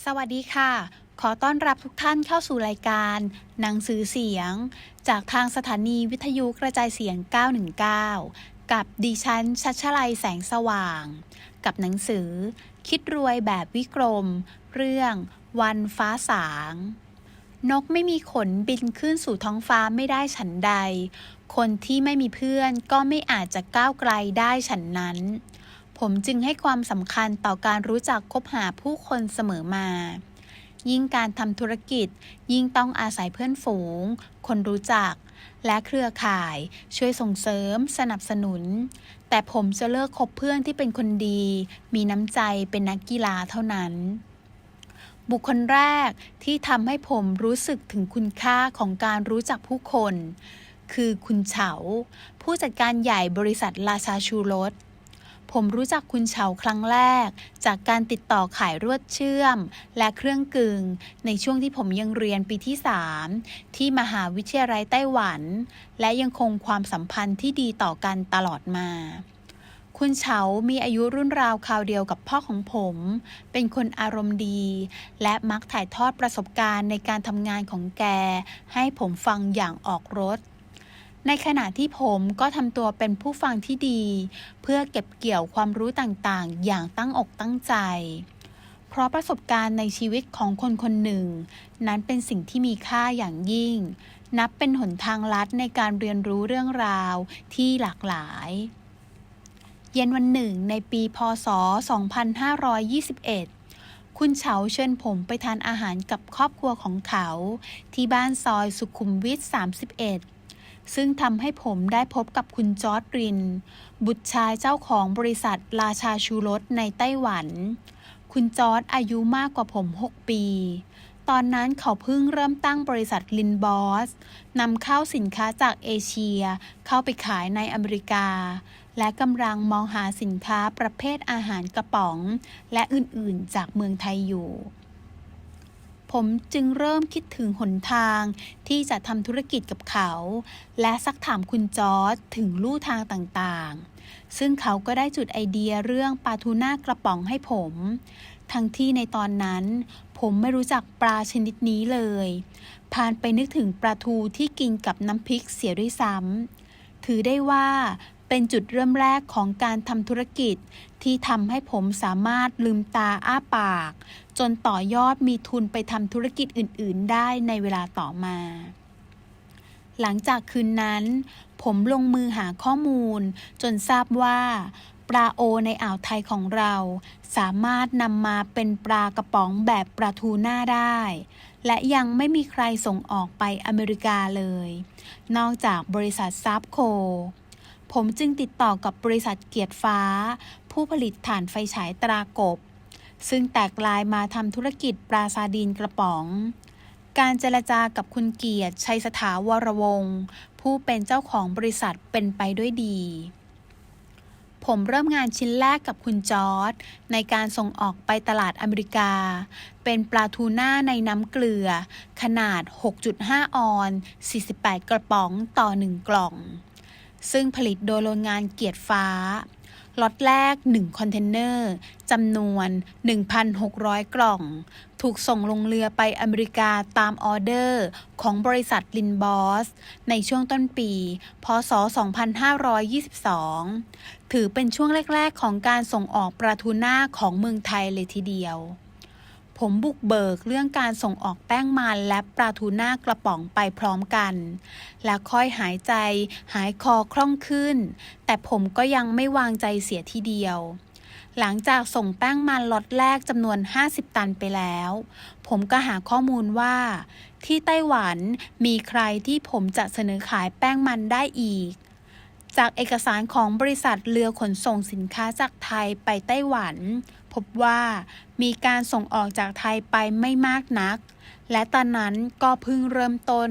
สวัสดีค่ะ ขอต้อนรับทุกท่านเข้าสู่รายการ หนังสือเสียง จากทางสถานีวิทยุกระจายเสียง 919 กับดิฉันชัชลัยแสงสว่าง กับหนังสือ คิดรวยแบบวิกรม เรื่องวันฟ้าสาง นกไม่มีขนบินขึ้นสู่ท้องฟ้าไม่ได้ฉันใด คนที่ไม่มีเพื่อนก็ไม่อาจจะก้าวไกลได้ฉันนั้น ผมจึงให้ความสำคัญต่อการรู้จักคบหาผู้คนเสมอมา ยิ่งการทำธุรกิจ ยิ่งต้องอาศัยเพื่อนฝูง คนรู้จัก และเครือข่าย ช่วยส่งเสริม สนับสนุน แต่ผมจะเลิกคบเพื่อนที่เป็นคนดี มีน้ำใจเป็นนักกีฬาเท่านั้น บุคคลแรกที่ทำให้ผมรู้สึกถึงคุณค่าของการรู้จักผู้คน คือคุณเฉา ผู้จัดการใหญ่บริษัทราชาชูรส ผมรู้จักคุณเฉาครั้งแรก จากการติดต่อขายรวดเชื่อม และเครื่องกึ่ง ในช่วงที่ผมยังเรียนปีที่ 3 ที่มหาวิทยาลัยไต้หวัน และยังคงความสัมพันธ์ที่ดีต่อกันตลอดมาคุณเฉา มีอายุรุ่นราวคราวเดียวกับพ่อของผม เป็นคนอารมณ์ดี และมักถ่ายทอดประสบการณ์ในการทำงานของแก ให้ผมฟังอย่างออกรถ ในขณะที่ผมก็ทำตัวเป็นผู้ฟังที่ดี เพื่อเก็บเกี่ยวความรู้ต่างๆ อย่างตั้งอกตั้งใจ เพราะประสบการณ์ในชีวิตของคนคนหนึ่ง นั้นเป็นสิ่งที่มีค่าอย่างยิ่ง นับเป็นหนทางลัดในการเรียนรู้เรื่องราวที่หลากหลาย เย็นวันหนึ่งในปีพศ 2521คุณเฉาเชิญผมไปทานอาหารกับครอบครัวของเขา ที่บ้านซอยสุขุมวิท 31 ซึ่งทำให้ผมได้พบกับคุณจอร์ดริน บุตรชายเจ้าของบริษัทราชาชูรสในไต้หวัน คุณจอร์ดอายุมากกว่าผม 6 ปี ตอนนั้นเขาเพิ่งเริ่มตั้งบริษัทลินบอสนำเข้าสินค้าจากเอเชีย เข้าไปขายในอเมริกา และกำลังมองหาสินค้าประเภทอาหารกระป๋อง และอื่นๆ จากเมืองไทยอยู่ ผมจึงเริ่มคิดถึงหนทางที่จะทำธุรกิจกับเขา และซักถามคุณจอร์ดถึงลู่ทางต่างๆ ซึ่งเขาก็ได้จุดไอเดียเรื่องปลาทูน่ากระป๋องให้ผม ทั้งที่ในตอนนั้น ผมไม่รู้จักปลาชนิดนี้เลยพานไปนึกถึงปลาทูที่กินกับน้ำพริกเสียด้วยซ้ำถือได้ว่า เป็นจุดเริ่มแรกของการทำธุรกิจ ที่ทำให้ผมสามารถลืมตาอ้าปาก จนต่อยอดมีทุนไปทำธุรกิจอื่น ๆ ได้ในเวลาต่อมา หลังจากคืนนั้น ผมลงมือหาข้อมูล จนทราบว่าปลาโอในอ่าวไทยของเรา สามารถนำมาเป็นปลากระป๋องแบบปลาทูน่าได้ และยังไม่มีใครส่งออกไปอเมริกาเลย นอกจากบริษัทซับโค ผมจึงติดต่อกับบริษัทเกียรติฟ้า ผู้ผลิตถ่านไฟฉายตรากบ ซึ่งแตกลายมาทำธุรกิจปลาซาดีนกระป๋อง การเจรจากับคุณเกียรติชัยสถาวรวงศ์ผู้เป็นเจ้าของบริษัทเป็นไปด้วยดี ผมเริ่มงานชิ้นแรกกับคุณจอร์ดในการส่งออกไปตลาดอเมริกา เป็นปลาทูน่าในน้ำเกลือ ขนาด 6.5 ออน 48 กระป๋องต่อ 1 กล่อง ซึ่งผลิตโดยโรงงานเกียรติฟ้าล็อตแรก 1 คอนเทนเนอร์จำนวน 1,600 กล่อง ถูกส่งลงเรือไปอเมริกาตามออเดอร์ของบริษัทลินบอส ในช่วงต้นปี พศ 2522 ถือเป็นช่วงแรก ๆ ของการส่งออกปลาทูน่าของเมืองไทยเลยทีเดียว ผมบุกเบิกเรื่องการส่งออกแป้งมันและปลาทูน่ากระป๋องไปพร้อมกัน และค่อยหายใจหายคอคล่องขึ้น แต่ผมก็ยังไม่วางใจเสียทีเดียว หลังจากส่งแป้งมันล็อตแรกจำนวน 50 ตันไปแล้ว ผมก็หาข้อมูลว่า ที่ไต้หวันมีใครที่ผมจะเสนอขายแป้งมันได้อีก จากเอกสารของบริษัทเรือขนส่งสินค้าจากไทยไปไต้หวัน พบว่ามีการส่งออกจากไทยไปไม่มากนัก และตอนนั้นก็เพิ่งเริ่มต้น